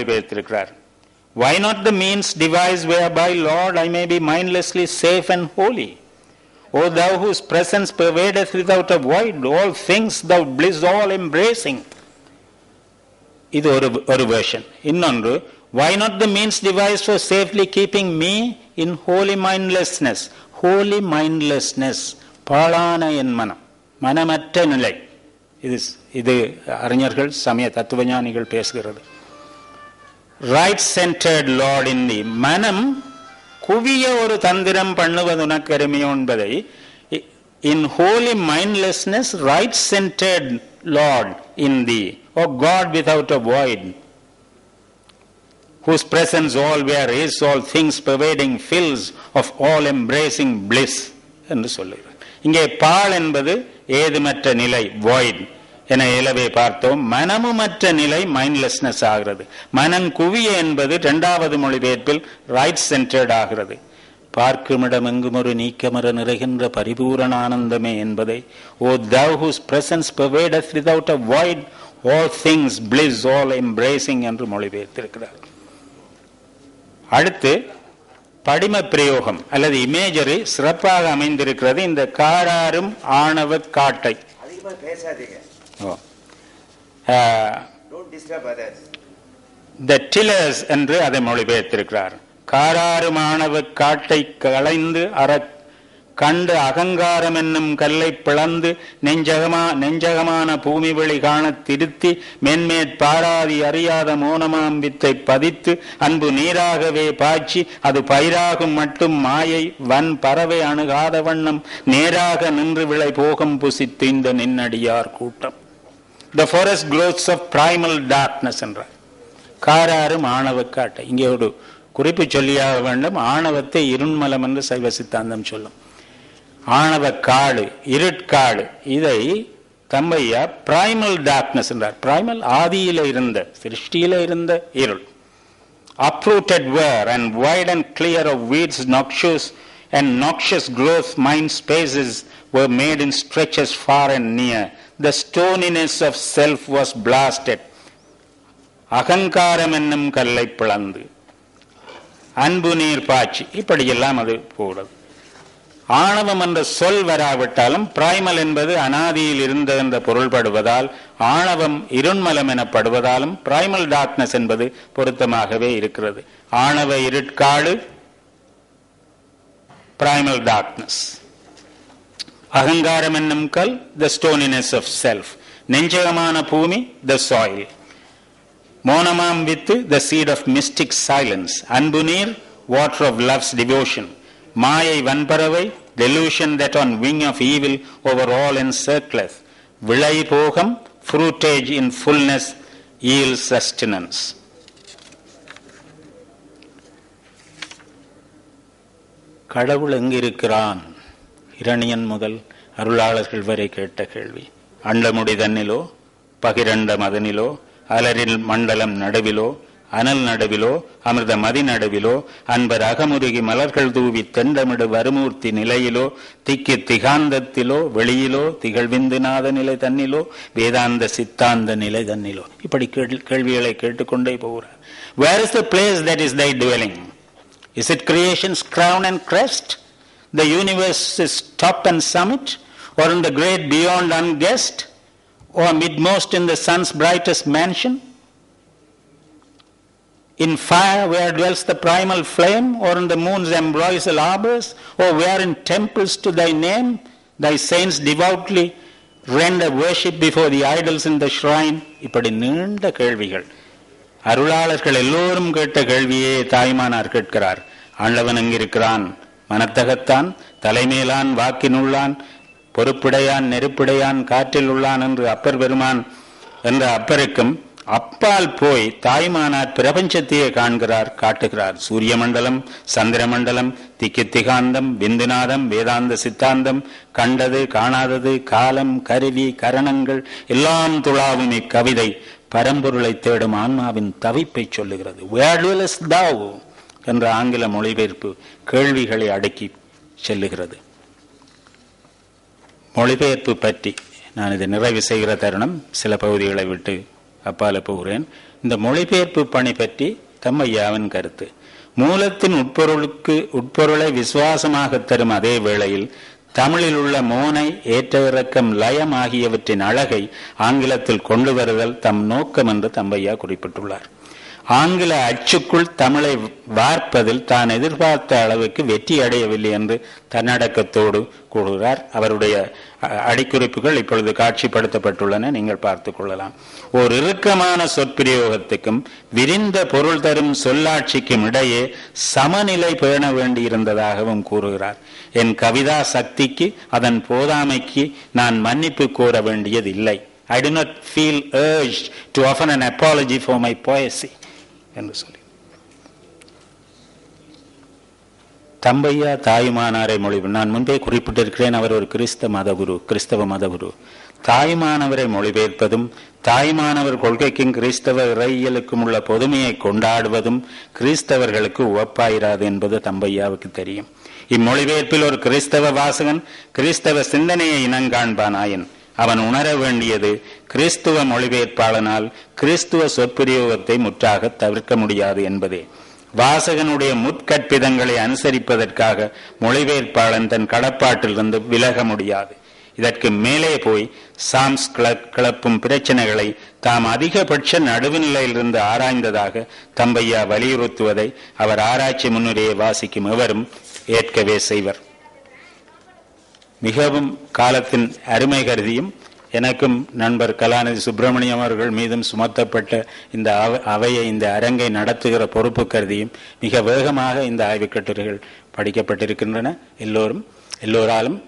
மொழிபெயர்த்திருக்கிறார் why not the means devise whereby Lord I may be mindlessly safe and holy O thou whose presence pervades without a void all things thou bliss all embracing இது ஒரு ஒரு version இன்னொன்று why not the means devise for safely keeping me in holy mindlessness holy mindlessness பாழான என் மனம் மனமற்ற நிலை இது இது அறிஞர்கள் சமய தத்துவஞானிகள் பேசுகிறது right centered Lord in the மனம் குவிய ஒரு தந்திரம் பண்ணுவது உனக்கு அருமையோ என்பதை in holy mindlessness right centered Lord in the O God without a void whose presence all where is all things pervading fills of all embracing bliss என்று சொல்லுகிறார் இங்கே பால் என்பது ஏதுமற்ற நிலை வாய்ட் என இயலவே பார்த்தோம். மனமுமற்ற நிலை மைண்ட்லெஸ்னஸ் ஆகிறது. மனம் குவிய என்பது இரண்டாவது மொழிபெயர்ப்பில் ரைட் சென்டர்ட் ஆகிறது. பார்க்குமிடம் எங்கும் ஒரு நீக்கமர நிறைகின்ற பரிபூரண ஆனந்தமே என்பதை. O thou whose presence pervadeth without a void all things bliss all embracing என்று மொழிபெயர்த்திருக்கிறார் அடுத்து படிம பிரயோகம் அல்லது இமேஜரி சிறப்பாக அமைந்திருக்கிறது. இந்த காராரும் ஆணவ காட்டை. அதிகமா பேசாதீங்க. த டிலர்ஸ் என்று அதை மொழிபெயர்த்திருக்கிறார். காராறு மாணவ காட்டை களைந்து அற கண்டு அகங்காரம் என்னும் கல்லை பிளந்து நெஞ்சகமா நெஞ்சகமான பூமி வெளி காணத் திருத்தி மென்மேற் பாராதி அறியாத மோனமாம் வித்தை பதித்து அன்பு நீராகவே பாய்ச்சி அது பயிராகும் மட்டும் மாயை வன் பறவை அணுகாத வண்ணம் நேராக நின்று விளை போகம் புசித்து இந்த நின்னடியார் கூட்டம். The forest clothes of primal darkness என்றார். காராறு ஆணவ காட்டை இங்கே ஒரு குறிப்பு சொல்லியாக வேண்டும். ஆணவத்தை இருண்மலம் என்று சைவ சித்தாந்தம் சொல்லும். ஆணவ காடு இருட்காடு இதை தம்பையா பிரைமல் டார்க்னஸ் என்றார். பிரைமல் ஆதியில இருந்த சிருஷ்டியில இருந்த இருள். Uprooted where and wide and clear of weeds noxious and noxious growth mind spaces were made in stretches far and near. The stoniness of self was blasted. அகங்காரம் என்னும் கல்லை பிளந்து. அன்பு நீர் பாய்ச்சி. இப்படியெல்லாம் அது போகிறது ஆணவம் என்ற சொல் வராவிட்டாலும் பிரைமல் என்பது அனாதியில் இருந்த என்ற பொருள்படுவதால் ஆணவம் இருண்மலம் எனப்படுவதாலும் பிரைமல் டார்க்னஸ் என்பது பொருத்தமாகவே இருக்கிறது. ஆணவ இருட்காடு பிரைமல் டார்க்னஸ் அகங்காரம் என்னும் கல் த ஸ்டோனினஸ் ஆஃப் செல்ஃப் நெஞ்சகமான பூமி த சாயில் மோனமாம் வித்து the seed of mystic silence அன்பு நீர் வாட்டர் ஆஃப் லவ்ஸ் டிவோஷன் மாயை வன்பறவை delusion that on wing of evil over all encircleth. விளை போகம் fruitage in fullness yield sustenance. கடவுள் எங்கிருக்கிறான்? இரணியன் முதல் அருளாளர்கள் வரை கேட்ட கேள்வி. அண்டமுடி தன்னிலோ பகிரண்ட மதனிலோ அலரில் மண்டலம் நடுவிலோ அனல் நடுவிலோ அமிர்த மதி நடுவிலோ அன்பர் அகமுருகி மலர்கள் தூவி தெண்டமிடு வருமூர்த்தி நிலையிலோ திக்கி திகாந்தத்திலோ வெளியிலோ திகழ்விந்துநாத நிலை தன்னிலோ வேதாந்த சித்தாந்த நிலை தன்னிலோ. இப்படி கேள்- கேள்விகளை கேட்டுக்கொண்டே போகிறார். Where is the place that is thy dwelling Is it creation's crown and crest? The universe's top and summit? Or in the great beyond unguessed? Or midmost in the sun's brightest mansion? In fire where dwells the primal flame? Or in the moon's ambrosial arbors? Or where in temples to thy name thy saints devoutly render worship before the idols in the shrine? இப்படி நீண்ட கேள்விகள் அருளாளர்கள் எல்லோரும் கேட்ட கேள்வியே தாய்மானார் கேட்கிறார். ஆண்டவன் எங்கிருக்கிறான் மனத்தகத்தான் தலைமேலான் வாக்கினுள்ளான் பொறுப்பிடையான் நெருப்பிடையான் காற்றில் உள்ளான் என்று அப்பர் பெருமான் என்ற அப்பருக்கும் அப்பால் போய் தாய்மானார் பிரபஞ்சத்தையே காண்கிறார் காட்டுகிறார். சூரிய மண்டலம் சந்திர மண்டலம் திக்கு திகாந்தம் விந்துநாதம் வேதாந்த சித்தாந்தம் கண்டது காணாதது காலம் கருவி கரணங்கள் எல்லாம் துளாவும் இக்கவிதை. பரம்பொருளை தேடும் ஆன்மாவின் தவிப்பை சொல்லுகிறது. என்ற ஆங்கில மொழிபெயர்ப்பு கேள்விகளை அடக்கி செல்லுகிறது. மொழிபெயர்ப்பு பற்றி நான் இதை நிறைவு செய்கிற தருணம் சில பகுதிகளை விட்டு அப்பால போகிறேன். இந்த மொழிபெயர்ப்பு பணி பற்றி தம்மையாவின் கருத்து. மூலத்தின் உட்பொருளுக்கு உட்பொருளை விசுவாசமாக தரும் அதே வேளையில் தமிழில் உள்ள மோனை ஏற்ற இறக்கம் லயம் ஆகியவற்றின் அழகை ஆங்கிலத்தில் கொண்டு வருதல் தம் நோக்கம் என்று தம்பையா குறிப்பிட்டுள்ளார். ஆங்கில அச்சுக்குள் தமிழை வார்ப்பதில் தான் எதிர்பார்த்த அளவுக்கு வெற்றி அடையவில்லை என்று தன்னடக்கத்தோடு கூறுகிறார். அவருடைய அ- அடிக்குறிப்புகள் இப்பொழுது காட்சிப்படுத்தப்பட்டுள்ளன. நீங்கள் பார்த்துக் கொள்ளலாம். ஓர் இறுக்கமான சொற்பிரயோகத்துக்கும் விரிந்த பொருள் தரும் சொல்லாட்சிக்கும் இடையே சமநிலை பேண வேண்டியிருந்ததாகவும் கூறுகிறார். என் கவிதா சக்திக்கு அதன் போதாமைக்கு நான் மன்னிப்பு கோர வேண்டியதில்லை. I do not feel urged to offer an apology for my poesy. என்று சொல்லி. தம்பையா தாயுமானாரை மொழி நான் முன்பே குறிப்பிட்டிருக்கிறேன் அவர் ஒரு கிறிஸ்த மதகுரு கிறிஸ்தவ மதகுரு. தாய்மானவரை மொழிபெயர்ப்பதும் தாய்மானவர் கொள்கைக்கும் கிறிஸ்தவ இறையியலுக்கும் உள்ள பொதுமையை கொண்டாடுவதும் கிறிஸ்தவர்களுக்கு உவப்பாயிராது என்பது தம்பையாவுக்கு தெரியும். இம்மொழிபெயர்ப்பில் ஒரு கிறிஸ்தவ வாசகன் கிறிஸ்தவ சிந்தனையை இனங்காண்பானாயின் அவன் உணர வேண்டியது கிறிஸ்துவ மொழிபெயர்ப்பாளனால் கிறிஸ்துவ சொற்பிரயோகத்தை முற்றாக தவிர்க்க முடியாது என்பதே. வாசகனுடைய முற்கற்பிதங்களை அனுசரிப்பதற்காக மொழிபெயர்ப்பாளன் தன் கடப்பாட்டிலிருந்து விலக முடியாது. இதற்கு மேலே போய் சாம்ஸ் கிளப்பும் பிரச்சனைகளை தாம் அதிகபட்ச நடுவுநிலையிலிருந்து ஆராய்ந்ததாக தம்பையா வலியுறுத்துவதை அவர் ஆராய்ச்சி முன்னுரையை வாசிக்கும் எவரும் ஏற்கவே செய்வர். மிகவும் காலத்தின் அருமை கருதியும் எனக்கும் நண்பர் கலாநிதி சுப்பிரமணியம் அவர்கள் மீதும் சுமத்தப்பட்ட இந்த அவ- அவையை இந்த அரங்கை நடத்துகிற பொறுப்பு கருதியும் மிக வேகமாக இந்த ஆய்வுக் கட்டுரைகள் படிக்கப்பட்டிருக்கின்றன. எல்லோரும் எல்லோராலும்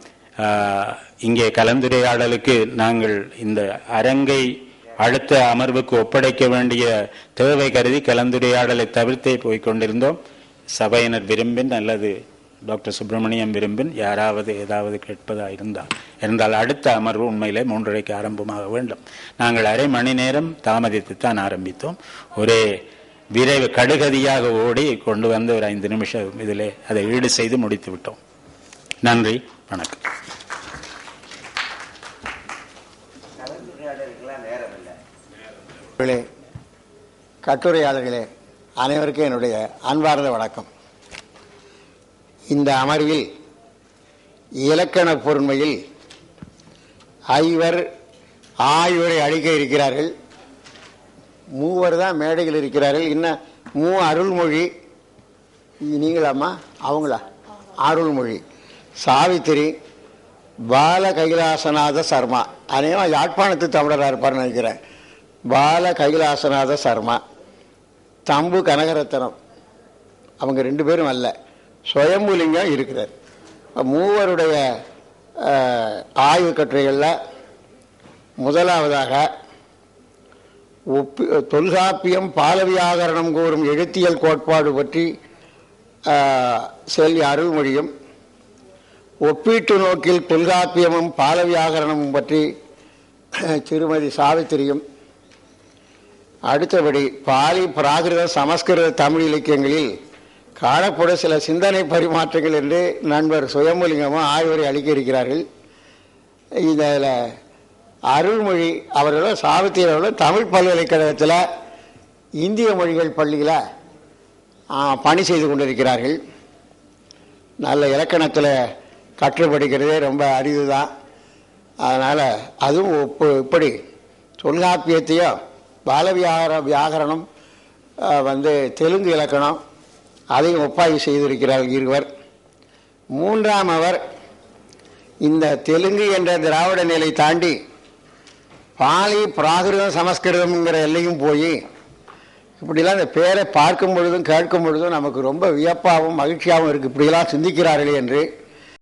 இங்கே கலந்துரையாடலுக்கு நாங்கள் இந்த அரங்கை அடுத்த அமர்வுக்கு ஒப்படைக்க வேண்டிய தேவை கருதி கலந்துரையாடலை தவிர்த்தே போய்க் கொண்டிருந்தோம். சபையினர் விரும்பின் அல்லது டாக்டர் சுப்பிரமணியம் விரும்பின் யாராவது ஏதாவது கேட்பதா இருந்தால் என்றால் அடுத்த அமர்வு உண்மையிலே மூன்றரைக்கு ஆரம்பமாக வேண்டும். நாங்கள் அரை மணி நேரம் தாமதித்து தான் ஆரம்பித்தோம். ஒரே விரைவு கடுகதியாக ஓடி கொண்டு வந்து ஒரு ஐந்து நிமிஷம் இதிலே அதை ஈடு செய்து முடித்து விட்டோம். நன்றி வணக்கம். கட்டுரையாளர்களே அனைவருக்கும் என்னுடைய அன்பார்ந்த வணக்கம். இந்த அமர்வில் இலக்கண பொருண்மையில் ஐவர் ஆய்வரை அளிக்க இருக்கிறார்கள். மூவர் தான் மேடையில் இருக்கிறார்கள். இன்னும் மூ அருள்மொழி? நீங்களாம்மா? அவங்களா? அருள்மொழி. சாவித்திரி பால கைலாசநாத சர்மா. அநேகமாக யாழ்ப்பாணத்து தமிழராக இருப்பார்னு நினைக்கிறேன். பால கைலாசநாத சர்மா. தம்பு கனகரத்தனம். அவங்க ரெண்டு பேரும் அல்ல. சுயம்புலிங்கம் இருக்கிறார். மூவருடைய ஆய்வு கட்டுரைகளில் முதலாவதாக ஒப்பி தொல்காப்பியம் பாலவியாகரணம் கூறும் எழுத்தியல் கோட்பாடு பற்றி செல்வி அருள்மொழியும் ஒப்பீட்டு நோக்கில் தொல்காப்பியமும் பாலவியாகரணமும் பற்றி திருமதி சாவித்திரியும் அடுத்தபடி பாலி பிராகிருத சமஸ்கிருத தமிழ் இலக்கியங்களில் காணப்படும் சில சிந்தனை பரிமாற்றங்கள் என்று நண்பர் சுயம்புலிங்கமும் ஆய்வரை அளிக்க இருக்கிறார்கள் இதில் அருள்மொழி அவர்களும் சாவித்திரி அவர்களும் தமிழ் பல்கலைக்கழகத்தில் இந்திய மொழிகள் பள்ளியில் பணி செய்து கொண்டிருக்கிறார்கள். நல்ல இலக்கணத்தில் கற்றுப்படுகிறதே ரொம்ப அரிது தான் அதனால் அதுவும் ஒப்பு இப்படி தொல்காப்பியத்தையும் பாலவியாகர வியாகரணம் வந்து தெலுங்கு இலக்கணம் அதையும் ஒப்பாய்வு செய்திருக்கிறார் இருவர் மூன்றாம் அவர் இந்த தெலுங்கு என்ற திராவிட நிலை தாண்டி பாலி பிராகிருதம் சமஸ்கிருதம்ங்கிற எல்லையும் போய் இப்படிலாம் இந்த பேரை பார்க்கும் பொழுதும் கேட்கும் பொழுதும் நமக்கு ரொம்ப வியப்பாகவும் மகிழ்ச்சியாகவும் இருக்குது இப்படியெல்லாம் சிந்திக்கிறார்களே என்று